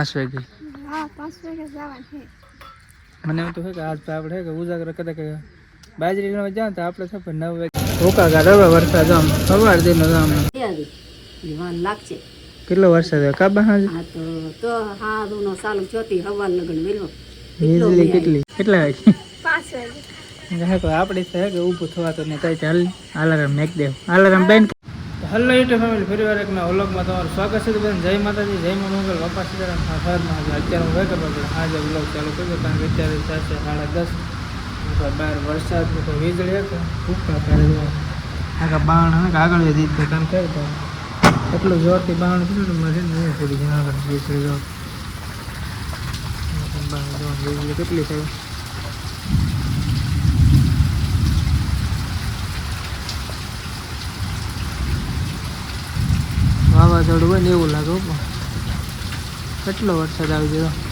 પાંચ વાગે. હા પાંચ વાગે જવાનું છે. મને એમ તો છે કે આજ આપણે કે ઉજાગર કદાચ કે બાજરી લેવા જાવ તો આપણે છે પણ નવ વાગે. ઓકા ગાડા હવે વરસાદ આમ? સવાર દિન આમ. લાગશે. કેટલો વરસાદ હોય? કાબા હાજ? તો તો હા દુનો ચાલુ ચોથી હવાન લગન મેલો વીજળી કેટલી? કેટલા વાગે? પાંચ વાગે. હે આપણે છે કે ઊભું થવા તો ને કઈ ચાલ આલારામ મેક દેવ Alaram ben hello YouTube family ફરી વાર એકના વ્લોગમાં તમારું સ્વાગત છે બધા જય માતાજી, જય મંગલ. બાપા સીતારામ આજે અત્યારે હું વેકર પડે આજે વ્લોગ ચાલુ કર્યો કારણ કે અત્યારે થશે સાડા દસ. બહાર વરસાદ તો વીજળી હે કે ભૂખા કરે આખા બાણ અને આગળ વધી તો કામ થાય તો એટલું જોરથી બાણ કર્યું ને મારે નહીં પડી જાય આગળ વીજળી જો. જો કેટલી થઈ વાવાઝોડું હોય ને એવું લાગે કેટલો વરસાદ આવી ગયો?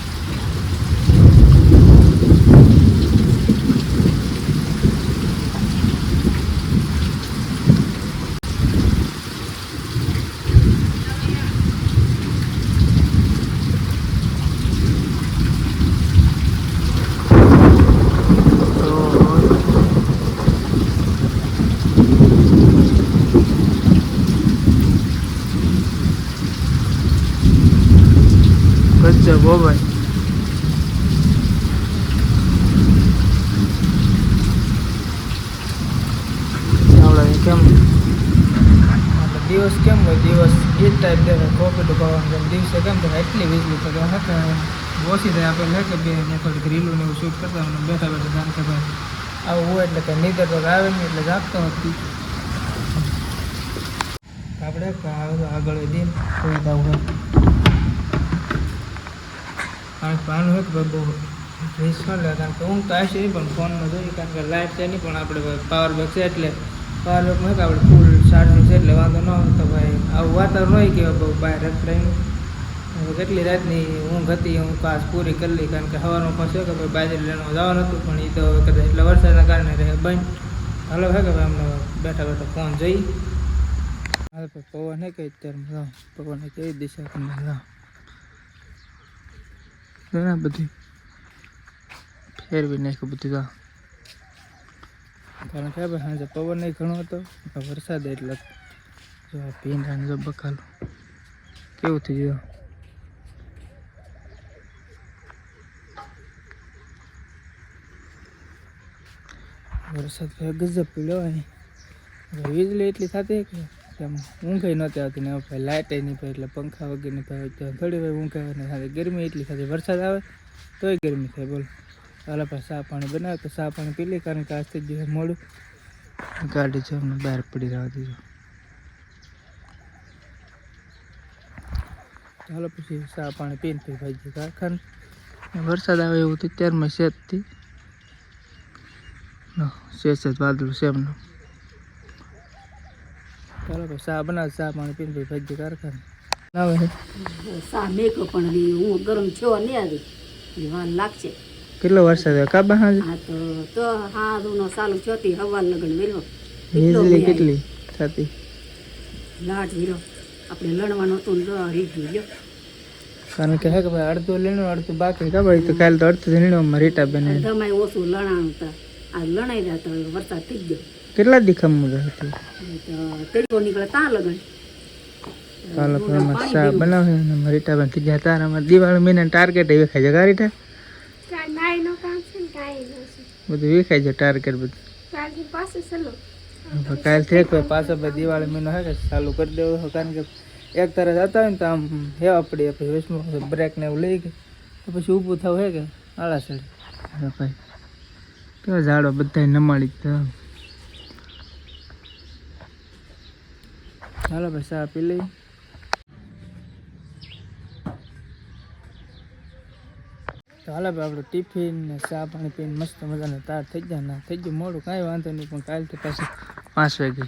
આપણે કેમ દિવસ કેમ હોય દિવસ એ જ ટાઈપ દેખાય કોફી ડુબાવવાનું કેમ દિવસે કેમ તો એટલી વીજળી તો હે કે ઓછી થાય આપણે હે કે બે ને થોડીક ને એવું શૂટ કરતા હોય બેઠા બેઠા જાણ કે ભાઈ આવું હોય એટલે કે નીંદર તો આવે નહીં એટલે જાગતો નથી આપણે આગળ દિન કોઈ હોય કારણ કે આનું એક બહુ રિસ્ક ન લે કારણ કે ઊંઘ તો આવશે નહીં પણ ફોનમાં જોઈએ. કારણ કે લાઇટ છે નહીં, પણ આપણે પાવર બેક છે એટલે પાવર બેકમાં કે આપણે ફૂલ ચાર્જિંગ છે એટલે વાંધો ન હોય તો ભાઈ આવું વાતાવરણ હોય કે બહુ બહાર રખડાઈને હવે કેટલી રાતની ઊંઘ હતી, હું કાશ પૂરી કરી લઈ. કારણ કે સવારમાં પાછું કે ભાઈ બાજરી લેવાનું જવાનું હતું, પણ એ તો હવે કદાચ એટલે વરસાદના કારણે રહે બંધ. હાલો, હે કે ભાઈ અમને બેઠા બેઠા ફોન જોઈ. ભાઈ પવન હે કઈ અત્યારે પવન કઈ દિશા તમને ઘણા બધી ફેરવી નાખ્યું બધું તો. કારણ કે ભાઈ સાંજે પવન નહીં ઘણો હતો વરસાદ એટલે જો આ ભીંડાને જો બકાલો કેવું થઈ ગયું? વરસાદ ગજબ પીડ્યો અહીં વીજળી એટલી થતી કે? એમ. ઊંઘાઈ નહોતી આવતી ને ભાઈ લાઇટ નહીં ભાઈ, એટલે પંખા વગરની ભાઈ થોડી ભાઈ ઊંઘ આવે ને સાથે ગરમી એટલી થતી વરસાદ આવે, તોય ગરમી થાય, બોલ. ચાલો પછી ચા પાણી બનાવે, તો ચા પાણી પી લે કારણ કે આજથી જ મોડું. ગાડી છે અમને બહાર પડી રહેવા દીધો. ચાલો પછી ચા પાણી પીને પછી ભાઈ કારખાને. વરસાદ આવે એવું તો ત્યારમાં શેતથી શેષ જ વાદળું છે એમનું. ભાઈ ચા બનાવ ચા પાણી પીને પછી ભાઈ કારખાને. આવે ચા મેકો પણ હું ગરમ છો નહીં આવી વાન લાગશે. કેટલો વરસાદ આવ્યો કાબા હાજે આ તો તો હા નો સાલું ચોથી હવા લગન વેલો વીજળી કેટલી થતી? લાટ વીરો. આપણે લણવાનું હતું ને રીધું ગયો કારણ કે હે કે ભાઈ અડધું લેણું અડધું બાકી કા ભાઈ? તો કાલ તો અડધું લેણું રીટા બેન. તમાય ઓછું લણાણું હતા આ લણાઈ રહ્યા તો વરસાદ થઈ ગયો. કેટલા દીખમ રહેતી તો તડકો નીકળે લગન. ભાઈ બનાવે અને મરીટા બેન થઈ ગયા તાર અમારે દિવાળી મહિના ટાર્ગેટ એ વિખાય છે કા રીટા? કાંઈ નાઈ નો કામ છે ને કાંઈ ન છે. બધું વિખાય છે ટાર્ગેટ બધું. કાલ એક ભાઈ પાછો ભાઈ દિવાળી મહિનો હે કે ચાલુ કરી દેવો કારણ કે એક તરફ જતા હોય ને તો આમ હેવા પડી પછી વેસમાં બ્રેક ને એવું લઈ ગઈ. તો પછી ઊભું થવું હે કે આળા હવે ભાઈ. કેવા ઝાડો બધા નમાડી દીધા ચાલો ભાઈ ચા પી લઈ ચાલો ભાઈ આપણે ટિફિન ને ચા પાણી પીને મસ્ત મજાને તાર થઈ ગયા ના થઈ ગયું મોડું કાંઈ વાંધો નહીં પણ કાલથી પાછું પાંચ વાગે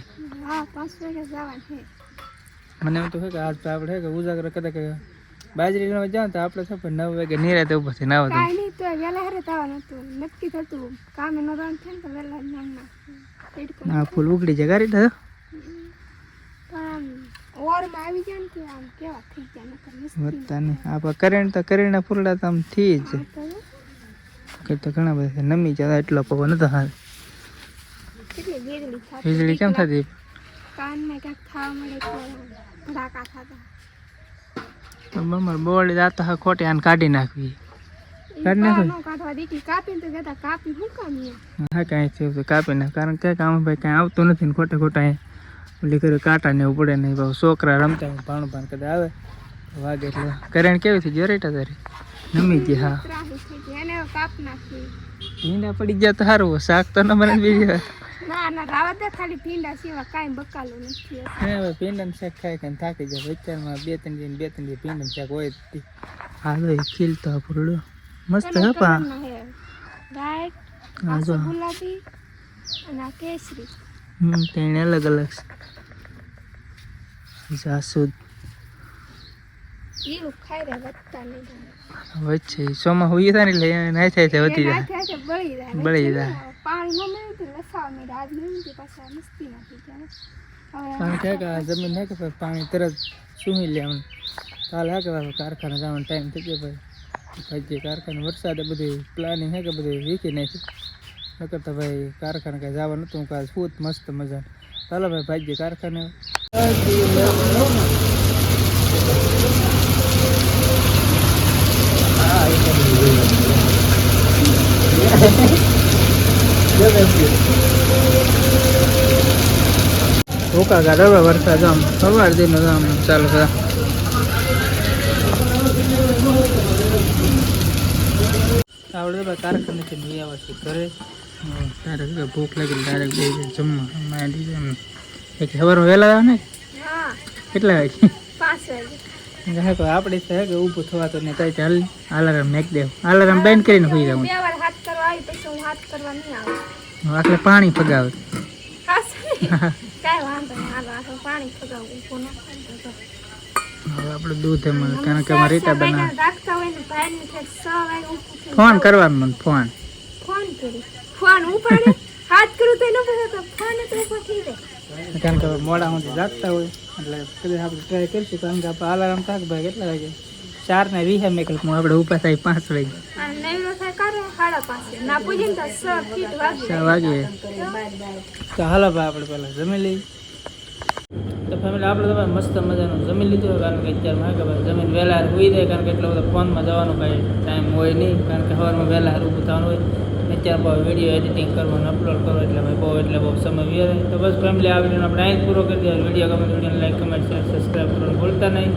મને એમ તો છે કે આજ તો આપણે કે ઉજાગર કદાચ બાજરી લેવા જાવ તો આપણે છે પણ નવ વાગે નિરાતે ઊભા થઈને આવો કાંઈ નહીં તો વેલા હરે તાવાનું હતું. નક્કી થતું. કામે નો રાન થાય તો વેલા આ ફૂલ ઉગડી જાય ગાડી તો. પણ આમ ઓરમાં આવી જાય ને આમ કેવા થઈ જાય નકર વધતા નહીં આપણે કરેણ તો કરેણા ફૂરડા તો આમ થી જ કે તો ઘણા બધા નમી જતા એટલો પવન હતો હાલ. વીજળી કેમ થતી? કાનમાં ક્યાંક થવા મળે તો થતા. તો બરાબર બોળી જાતા હા ખોટી આને કાઢી નાખવી. કાઢી નાખો. કાઢવા દીધી કાપીને તો કહેતા કાપી શું કામ હા કાંઈ થયું તો કાપી નાખ. કારણ કે કામ ભાઈ કાંઈ આવતું નથી ને ખોટે ખોટા અહીંયા ઓલી કરી કાંટા ને એવું પડે નહીં ભાવ છોકરા રમતા ભાણું ભાણ કદાચ આવે વાગે એટલે કરણ કેવી થઈ જરેટા તારી? નમી ગયા હા. ભીંડા પડી ગયા તો સારું. શાક તો ન મને બીજી ના ના રાવા દે ખાલી ભીંડા સિવાય કાંઈ બકાલું નથી હે હવે ભીંડાનું શાક ખાઈ ખાઈને થાકી જાય વિચારમાં બે ત્રણ દિન બે ત્રણ દિન ભીંડાનું શાક હોય જ હા તો એ ખીલતો પૂરડો મસ્ત હે પા. રાઈટ ગુલાબી અને કેસરી. હમ તેને અલગ અલગ જાસૂદ. વચ્ચે સોમાં હોઈ તા ને એટલે નાય થાય થાય વધી જાય. બળી જાય. ના, પાણી ન પાછા નાખી જમીન હે કે ભાઈ પાણી તરત સુમી લેવાનું કાલ હે કે કારખાને જવાનો ટાઈમ થઈ ગયો ભાઈ ભાઈ કારખાને વરસાદ બધું પ્લાનિંગ હે કે બધું વીખી નાખ્યું નકર તો ભાઈ કારખાને કાંઈ જવાનું હતું કાલ ફૂત મસ્ત મજા ચાલો ભાઈ ભાઈ કારખાને. રોકા ગા રવા વરસાદ આમ, સવાર દિન આમ ચાલુ થયા આપણે તો કારખાનેથી લઈ આવે છે ઘરે. ડાયરેક્ટ ભૂખ લાગી ડાયરેક્ટ બે જમવા. માંડી એમ. એક સવારમાં વહેલા આવે ને? કેટલા વાગે? પાંચ વાગે. હે તો આપણે તો કે ઊભું થવા તો ને કઈ ચાલ આલારામ મેક દેવ અલાર્મ બેન કરીને સુઈ જાઉં. બે વાર હાથ કરવા આવી પછી હું હાથ કરવા નહીં આવું. આટલે પાણી ફગાવે. કાંઈ વાંધો નહીં. હાલો આખું પાણી ફગાવું. ઊભું ના થાય તો. હવે આપણે દૂધ એમ મળે. કારણ કે મારી રીટા બનાવે. ફોન કરવાનો મને ફોન. ફોન કરી. ફોન ઉપાડે. હાથ કરું તો ન પડે ફોન તો ઊભો થઈ જાય. કારણ કે મોડા સુધી જાગતા હોય એટલે કદાચ આપણે ટ્રાય કરીશું કારણ કે આપણે અલાર્મ થાક ભાઈ કેટલા વાગે. ચાર ને વીસ હું આપણે ઉપાસ થાય પાંચ વાગે. છ વાગે. તો હાલો ભાઈ આપણે પહેલાં જમી લઈએ. તો ફેમિલી આપણે તમે મસ્ત મજાનું જમી લીધું હોય, કારણ કે અત્યારે માં કે ભાઈ જમીન વહેલા હોઈ જાય, કારણ કે એટલો બધો ફોનમાં જવાનો કાંઈ ટાઈમ હોય નહીં, કારણ કે સવારમાં વહેલા ઊભું થવાનું હોય. અત્યારે બહુ વીડિયો એડિટિંગ કરવાનું અપલોડ કરો એટલે ભાઈ બહુ એટલે બહુ સમય વ્યય તો બસ ફેમિલી આ વિડીયોને આપણે અહીં પૂરો કરી દઈએ વીડિયો ગમે વિડીયોને લાઈક કમેન્ટ શેર સબસ્ક્રાઈબ કરવાનું ભૂલતા નહીં.